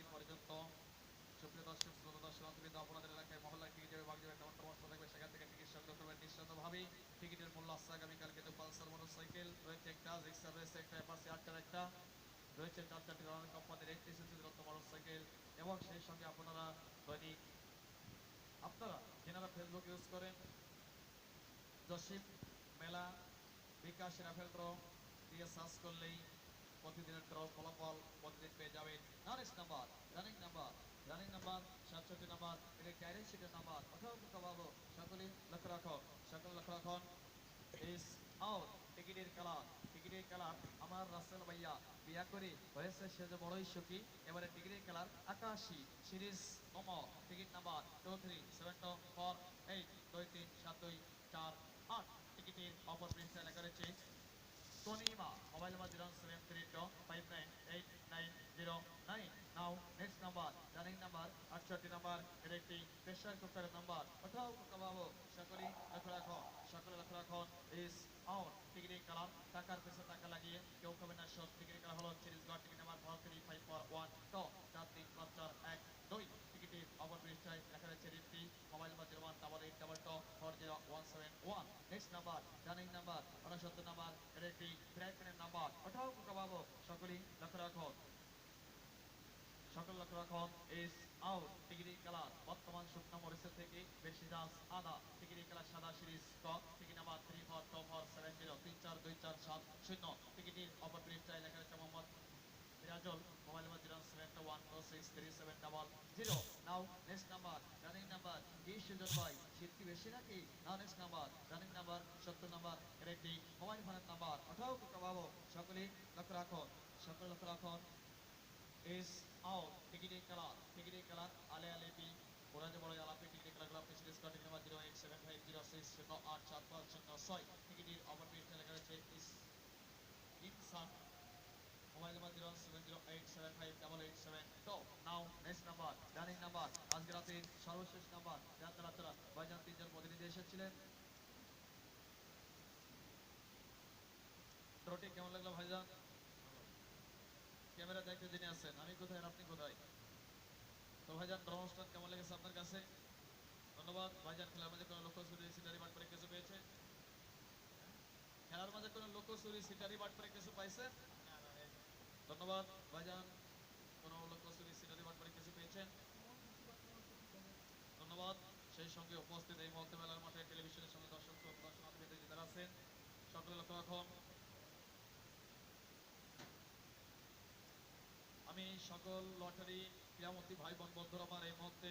ফেব্রুয়ারি পর্যন্ত। সুপ্রিয় দর্শক, শ্রোতা দর্শনার্থীবৃন্দ আপনাদের এলাকায় মহল্লায় টিকিট যাবে যাবে একটা অবস্থা থাকবে সেখান থেকে টিকিট সংগ্রহ করবেন টিকিটের মূল্য আসছে আগামীকাল কিন্তু পালসার মোটরসাইকেল রয়েছে একটা, রিক্সা রয়েছে একটা, এপাশে আটটার একটা। রয়েছে চার চারটি রয়্যাল কোম্পানির একটি সুচিদ্রত্ব মোটরসাইকেল এবং সেই সঙ্গে আপনারা দৈনিক, আপনারা যেনারা ফেসবুক ইউজ করেন, জসিম, মেলা, বিকাশ, রাফেল ড্র দিয়ে সার্চ করলেই প্রতিদিনের ড্র ফলাফল প্রতিদিন পেয়ে যাবেন। Nourish number running number running number সাতষট্টি নাম্বার এটা শিটের নাম্বার কোথাও কোথাও সকলে লক্ষ্য রাখো, সকলে লক্ষ্য রাখুন টিকিটের কালার টিকিটের কালার আমার রাসেল ভাইয়া বিয়া করে হয়েছে সে যে বড়ই সুখী, এবারে টিকিটের কালার আকাশি সিরিজ নম ticket number two three seven two four eight দুই তিন সাত দুই চার আট। টিকিটের অপর পৃষ্ঠায় লেখা রয়েছে Tanima mobile number zero seven three two five nine eight nine zero now next number running number আটষট্টি নাম্বার এর একটি প্রেশার কুকারের নাম্বার কোথাও কোথাও পাবো সকলেই লক্ষ্য রাখো সকলে লক্ষ্য রাখুন ইস আউট টিকিটের কালার টাকার পেছনে টাকা লাগিয়ে কেউ খাবে না সব টিকিটের কালার হলো series god ticket number four three five four one two চার তিন পাঁচ চার এক দুই টিকিটের অপর পৃষ্ঠায় লেখা রয়েছে রিপটি mobile number zero one double eight double two four zero one seven one next number running number উনসত্তর নাম্বার এর একটি ব্র্যাকের নাম্বার কোকা পাবো সকলেই লক্ষ্য রাখো সকল লক্ষ্য রাখুন ইস আউট টিকিটি কালার বর্তমান শুকনো মরিচের থেকে বেশি দাস আদা টিকিটি কালার সাদা সিরিজ ক ticket number three four two four seven zero তিন চার দুই চার সাত শূন্য। টিকিটির অপর পৃষ্ঠায় লেখা রয়েছে Mohammad মিরাজল mobile number zero seven two one four six three seven double zero now next number running number কি সুজন ভাই? শীত বেশি নাকি? Now next number running number সত্তর নাম্বার এর মোবাইল ফোনের নাম্বার কোকা পাবো সকলেই লক্ষ্য রাখুন সকলে লক্ষ্য রাখুন is out. টিকিটের কালার টিকিটের কালার আলে আলে বি ওরা যে বড় আলাপে টিকিটের কালার আপনি series card number zero eight seven five zero six শূন্য আট সাত পাঁচ শূন্য ছয় টিকিটের অপর পৃষ্ঠায় লেখা রয়েছে ইস ইনসান mobile number zero seven zero eight seven five double eight seven two now next number running number আজকে রাতের সর্বশেষ নাম্বার যাত্রা রাত্রা ভাইজান তিনজন প্রতিনিধি এসেছিলেন ড্রটি কেমন লাগল ভাইজান ক্যামেরা দেখতে কোথায় আপনি কোথায়? তো ভাইজান অনুষ্ঠান কেমন লেগেছে আপনার কাছে? ধন্যবাদ। ভাইজান, খেলার মাঝে কোনো লক্ষ্য চুরি সিটারি বাট করে কিছু পেয়েছে? খেলার মাঝে কোনো লক্ষ্য চুরি সিটারি বাট করে কিছু পাইছেন ধন্যবাদ। ভাইজান, কোনো লক্ষ্য চুরি সিটারি বাট করে কিছু পেয়েছেন ধন্যবাদ। সেই সঙ্গে উপস্থিত এই মুহূর্তে মেলার মাঠে টেলিভিশনের সঙ্গে দর্শক, দর্শনার্থীদের যারা আছেন, সকলে লক্ষ্য রাখুন। আমি সকল লটারি ক্রীড়ামন্ত্রী ভাই বোন বন্ধুরা, আমার এই মুহূর্তে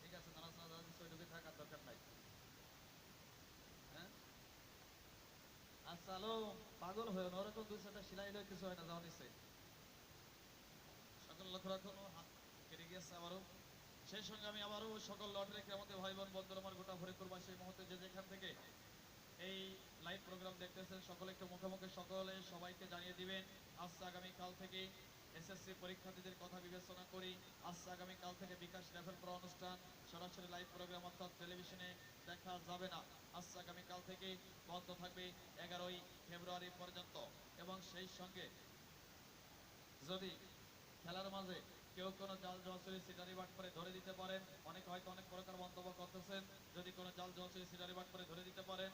ঠিক আছে থাকার দরকার নাই। হ্যাঁ? আচ্ছা পাগল হয়ে দুই চারটা সিলাই কিছু হয় না, যাওয়া নিশ্চয় সকল লক্ষ্য রাখুন কেটে গিয়েছে আবারও। সেই সঙ্গে আমি আবারও সকল লটারি ক্রামতে ভাই বোন বন্ধুরা আমার গোটা ফরিদপুর সেই মুহূর্তে যে যেখান থেকে এই লাইভ প্রোগ্রাম দেখতেছেন, সকলে একটু মুখে মুখে সকলে সবাইকে জানিয়ে দিবেন, আজকে আগামী কাল থেকে এসএসসি পরীক্ষার্থীদের কথা বিবেচনা করি। আজকে আগামী কাল থেকে বিকাশ লেভেল প্রো অনুষ্ঠান সরাসরি লাইভ প্রোগ্রাম অর্থাৎ টেলিভিশনে দেখা যাবে না। আজকে আগামী কাল থেকে বন্ধ থাকবে এগারোই ফেব্রুয়ারি পর্যন্ত। এবং সেই সঙ্গে যদি খেলার মাঝে কেউ কোনো জাল জলচুরি সিটারি বাট করে ধরে দিতে পারেন। অনেক হয়তো অনেক প্রকার মন্তব্য করতেছেন। যদি কোনো জাল জলচুরি সিটারি বাট করে ধরে দিতে পারেন,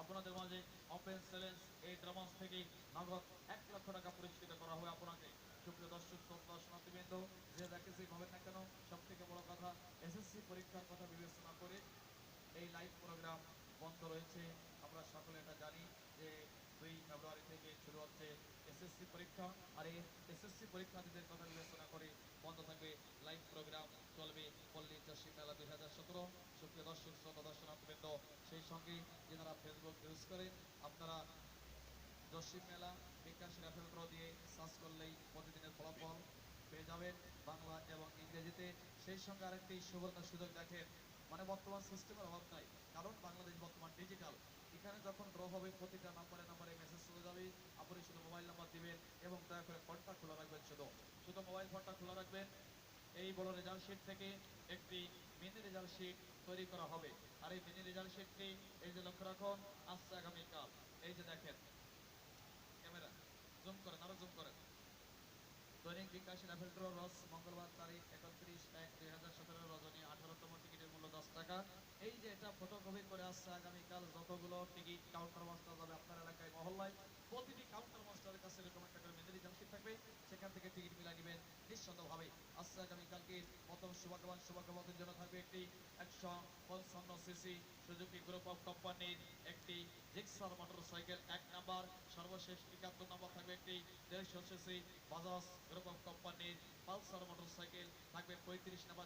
আপনাদের মাঝে ওপেন চ্যালেঞ্জ এই ড্রামাস থেকে নগদ এক লক্ষ টাকা পুরস্কৃত করা হবে আপনাকে। সুপ্রিয় দর্শক, শ্রোতা, দর্শনার্থীবৃন্দ, যে দেখেছি ভাবেন না কেন সব থেকে বড় কথা, এসএসসি পরীক্ষার কথা বিবেচনা করে এই লাইভ প্রোগ্রাম বন্ধ রয়েছে। আমরা সকলে এটা জানি যে দুই ফেব্রুয়ারি থেকে শুরু হচ্ছে এসএসসি পরীক্ষা আর এই এসএসসি পরীক্ষার্থীদের কথা বিবেচনা করে বন্ধ থাকবে লাইভ প্রোগ্রাম চলবে পল্লী চাষী মেলা দুই হাজার সতেরো। সুপ্রিয় দর্শক, শ্রোতা, দর্শনার্থীবৃন্দ, সেই সঙ্গে যারা ফেসবুক ইউজ করেন আপনারা জসিম মেলা, বিকাশ রাফেল ড্র দিয়ে সার্চ করলেই প্রতিদিনের ফলাফল পেয়ে যাবেন বাংলা এবং ইংরেজিতে। সেই সঙ্গে আরেকটি সুবর্ণ সুযোগ দেখেন মানে বর্তমান সিস্টেমের অভাব নাই। কারণ বাংলাদেশ বর্তমান ডিজিটাল এখানে যখন ড্র হবে, প্রতিটা নাম্বারে নাম্বারে মেসেজ চলে যাবে। আপনি শুধু মোবাইল নাম্বার দিবেন এবং দয়া করে ফোনটা খোলা রাখবেন শুধু। শুধু মোবাইল ফোনটা খোলা রাখবেন। এই বড় রেজাল্ট শিট থেকে একটি মিনি রেজাল্ট শিট তৈরি করা হবে। আর এই মিনি রেজাল্ট শিটটি এই যে লক্ষ্য রাখুন, আসছে আগামীকাল এই যে দেখেন, ক্যামেরা জুম করেন, আরও জুম করেন। দৈনিক বিকাশ, রাফেল ড্র রস মঙ্গলবার তারিখ একত্রিশ এক দুই হাজার সতেরো রজনী আঠারোতম টিকিটের মূল্য দশ টাকা এই যে এটা ফটোকপি করে আসছে আগামীকাল, যতগুলো টিকিট কাউন্টার মাস্টার যাবে আপনার এলাকায়, মহল্লায়, প্রতিটি কাউন্টার মাস্টারের কাছে এরকম একটা করে মেদিনী জামশিট থাকবে। সেখান থেকে টিকিট মিলাই নেবেন নিঃসন্দেহভাবে আসছে আগামীকালকে প্রথম সৌভাগ্যবান সৌভাগ্যবাদের জন্য থাকবে একটি একশো পঞ্চান্ন সিসি সুজুকি গ্রুপ অফ কোম্পানির একটি জিক্সার মোটর সাইকেল এক নাম্বার। সর্বশেষ একাত্তর নম্বর থাকবে একটি দেড়শো সিসি বাজাজ গ্রুপ অফ কোম্পানির পালসার মোটর সাইকেল থাকবে পঁয়ত্রিশ নাম্বার।